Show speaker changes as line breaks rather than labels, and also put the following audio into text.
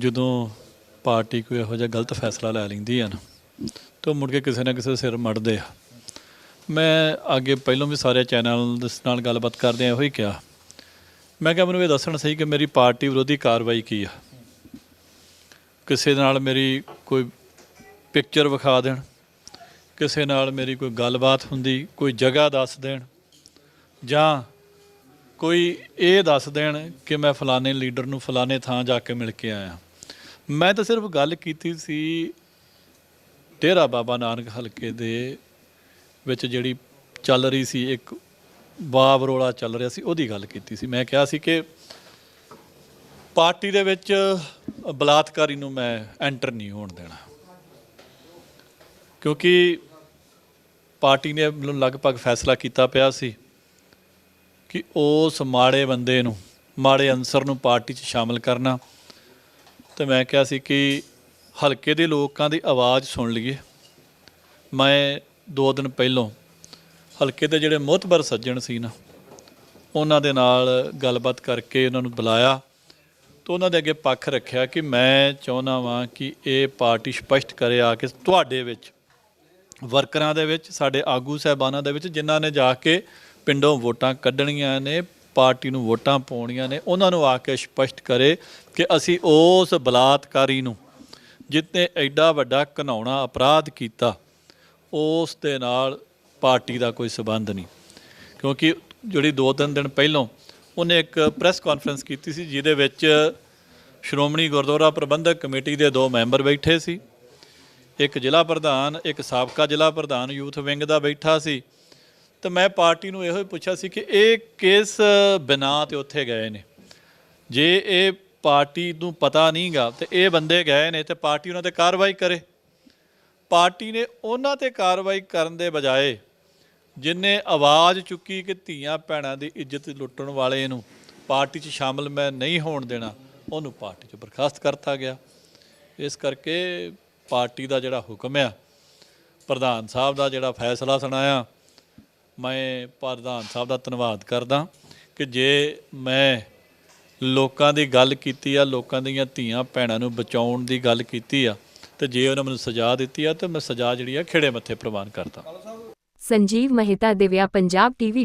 ਜਦੋਂ ਪਾਰਟੀ ਕੋਈ ਇਹੋ ਜਿਹਾ ਗਲਤ ਫੈਸਲਾ ਲੈ ਲੈਂਦੀ ਆ ਨਾ, ਤਾਂ ਮੁੜ ਕੇ ਕਿਸੇ ਨਾ ਕਿਸੇ ਸਿਰ ਮੜਦੇ ਆ। ਮੈਂ ਅੱਗੇ ਪਹਿਲਾਂ ਵੀ ਸਾਰੇ ਚੈਨਲ ਦੇ ਨਾਲ ਗੱਲਬਾਤ ਕਰਦੇ ਆ, ਇਹੋ ਹੀ ਕਿਹਾ। ਮੈਂ ਕਿਹਾ, ਮੈਨੂੰ ਇਹ ਦੱਸਣ ਸਹੀ ਕਿ ਮੇਰੀ ਪਾਰਟੀ ਵਿਰੋਧੀ ਕਾਰਵਾਈ ਕੀ ਆ? ਕਿਸੇ ਨਾਲ ਮੇਰੀ ਕੋਈ ਪਿਕਚਰ ਵਿਖਾ ਦੇਣ, ਕਿਸੇ ਨਾਲ ਮੇਰੀ ਕੋਈ ਗੱਲਬਾਤ ਹੁੰਦੀ, ਕੋਈ ਜਗ੍ਹਾ ਦੱਸ ਦੇਣ, ਜਾਂ ਕੋਈ ਇਹ ਦੱਸ ਦੇਣ ਕਿ ਮੈਂ ਫਲਾਣੇ ਲੀਡਰ ਨੂੰ ਫਲਾਣੇ ਥਾਂ ਜਾ ਕੇ ਮਿਲ ਕੇ ਆਇਆ। ਮੈਂ ਤਾਂ ਸਿਰਫ ਗੱਲ ਕੀਤੀ ਸੀ ਡੇਰਾ ਬਾਬਾ ਨਾਨਕ ਹਲਕੇ ਦੇ ਵਿੱਚ ਜਿਹੜੀ ਚੱਲ ਰਹੀ ਸੀ, ਇੱਕ ਬਾਬ ਰੋਲਾ ਚੱਲ ਰਿਹਾ ਸੀ, ਉਹਦੀ ਗੱਲ ਕੀਤੀ ਸੀ। ਮੈਂ ਕਿਹਾ ਸੀ ਕਿ ਪਾਰਟੀ ਦੇ ਵਿੱਚ ਬਲਾਤਕਾਰੀ ਨੂੰ ਮੈਂ ਐਂਟਰ ਨਹੀਂ ਹੋਣ ਦੇਣਾ। ਕਿਉਂਕਿ ਪਾਰਟੀ ਨੇ ਮੈਨੂੰ ਲਗਭਗ ਫੈਸਲਾ ਕੀਤਾ ਪਿਆ ਸੀ ਕਿ ਉਸ ਮਾੜੇ ਬੰਦੇ ਨੂੰ, ਮਾੜੇ ਅਨਸਰ ਨੂੰ ਪਾਰਟੀ 'ਚ ਸ਼ਾਮਲ ਕਰਨਾ ਤੇ ਮੈਂ ਕਿਹਾ ਸੀ ਕਿ ਹਲਕੇ ਦੇ ਲੋਕਾਂ ਦੀ ਆਵਾਜ਼ ਸੁਣ ਲਈਏ। ਮੈਂ ਦੋ ਦਿਨ ਪਹਿਲਾਂ ਹਲਕੇ ਦੇ ਜਿਹੜੇ ਮੋਹਤਬਰ ਸੱਜਣ ਸੀ ਨਾ, ਉਹਨਾਂ ਦੇ ਨਾਲ ਗੱਲਬਾਤ ਕਰਕੇ ਉਹਨਾਂ ਨੂੰ ਬੁਲਾਇਆ ਤਾਂ ਉਹਨਾਂ ਦੇ ਅੱਗੇ ਪੱਖ ਰੱਖਿਆ ਕਿ ਮੈਂ ਚਾਹੁੰਦਾ ਵਾਂ ਕਿ ਇਹ ਪਾਰਟੀ ਸਪਸ਼ਟ ਕਰੇ ਆ ਕਿ ਤੁਹਾਡੇ ਵਿੱਚ, ਵਰਕਰਾਂ ਦੇ ਵਿੱਚ, ਸਾਡੇ ਆਗੂ ਸਹਿਬਾਨਾਂ ਦੇ ਵਿੱਚ, ਜਿਨ੍ਹਾਂ ਨੇ ਜਾ ਕੇ ਪਿੰਡੋਂ ਵੋਟਾਂ ਕੱਢਣੀਆਂ ਨੇ ਪਾਰਟੀ ਨੂੰ ਵੋਟਾਂ ਪਾਉਣੀਆਂ ਨੇ, ਉਹਨਾਂ ਨੂੰ ਆ ਕੇ ਸਪਸ਼ਟ ਕਰੇ ਕਿ ਅਸੀਂ ਉਸ ਬਲਾਤਕਾਰੀ ਨੂੰ ਜਿੱਤੇ ਐਡਾ ਵੱਡਾ ਘਨਾਉਣਾ ਅਪਰਾਧ ਕੀਤਾ, ਉਸ ਦੇ ਨਾਲ ਪਾਰਟੀ ਦਾ ਕੋਈ ਸਬੰਧ ਨਹੀਂ। ਕਿਉਂਕਿ ਜਿਹੜੀ ਦੋ ਤਿੰਨ ਦਿਨ ਪਹਿਲਾਂ ਉਹਨੇ ਇੱਕ ਪ੍ਰੈਸ ਕਾਨਫਰੰਸ ਕੀਤੀ ਸੀ, ਜਿਹਦੇ ਵਿੱਚ ਸ਼੍ਰੋਮਣੀ ਗੁਰਦੁਆਰਾ ਪ੍ਰਬੰਧਕ ਕਮੇਟੀ ਦੇ ਦੋ ਮੈਂਬਰ ਬੈਠੇ ਸੀ। ਇੱਕ ਜ਼ਿਲ੍ਹਾ ਪ੍ਰਧਾਨ, ਇੱਕ ਸਾਬਕਾ ਜ਼ਿਲ੍ਹਾ ਪ੍ਰਧਾਨ ਯੂਥ ਵਿੰਗ ਦਾ ਬੈਠਾ ਸੀ। ਤਾਂ ਮੈਂ ਪਾਰਟੀ ਨੂੰ ਇਹੋ ਹੀ ਪੁੱਛਿਆ ਸੀ ਕਿ ਇਹ ਕਿਸ ਬਿਨਾਂ ਤੇ ਉੱਥੇ ਗਏ ਨੇ? ਜੇ ਇਹ ਪਾਰਟੀ ਨੂੰ ਪਤਾ ਨਹੀਂਗਾ ਤੇ ਇਹ ਬੰਦੇ ਗਏ ਨੇ ਤੇ ਪਾਰਟੀ ਉਹਨਾਂ ਤੇ ਕਾਰਵਾਈ ਕਰੇ। ਪਾਰਟੀ ਨੇ ਉਹਨਾਂ ਤੇ ਕਾਰਵਾਈ ਕਰਨ ਦੇ ਬਜਾਏ ਜਿਨੇ ਆਵਾਜ਼ ਚੁੱਕੀ ਕਿ ਧੀਆਂ ਭੈਣਾਂ ਦੀ ਇੱਜ਼ਤ ਲੁੱਟਣ ਵਾਲੇ ਨੂੰ ਪਾਰਟੀ 'ਚ ਸ਼ਾਮਲ ਮੈਂ ਨਹੀਂ ਹੋਣ ਦੇਣਾ, ਉਹਨੂੰ ਪਾਰਟੀ 'ਚ ਬਰਖਾਸਤ ਕਰਤਾ ਗਿਆ। ਇਸ ਕਰਕੇ ਪਾਰਟੀ ਦਾ ਜਿਹੜਾ ਹੁਕਮ ਆ, ਪ੍ਰਧਾਨ ਸਾਹਿਬ ਦਾ ਜਿਹੜਾ ਫੈਸਲਾ ਸੁਣਾਇਆ ਮੈਂ ਪ੍ਰਧਾਨ ਸਾਹਿਬ ਦਾ ਧੰਨਵਾਦ ਕਰਦਾ ਕਿ ਜੇ ਮੈਂ ਲੋਕਾਂ ਦੀ ਗੱਲ ਕੀਤੀ ਆ, ਲੋਕਾਂ ਦੀਆਂ ਧੀਆਂ ਭੈਣਾਂ ਨੂੰ ਬਚਾਉਣ ਦੀ ਗੱਲ ਕੀਤੀ ਆ, ਤੇ ਜੇ ਉਹਨਾਂ ਮੈਨੂੰ ਸਜ਼ਾ ਦਿੱਤੀ ਆ, ਤੇ ਮੈਂ ਸਜ਼ਾ ਜਿਹੜੀ ਆ ਖੇੜੇ ਮੱਥੇ ਪ੍ਰਵਾਨ ਕਰਦਾ।
ਸੰਜੀਵ ਮਹਿਤਾ ਦਿਵਿਆ, ਪੰਜਾਬ ਟੀਵੀ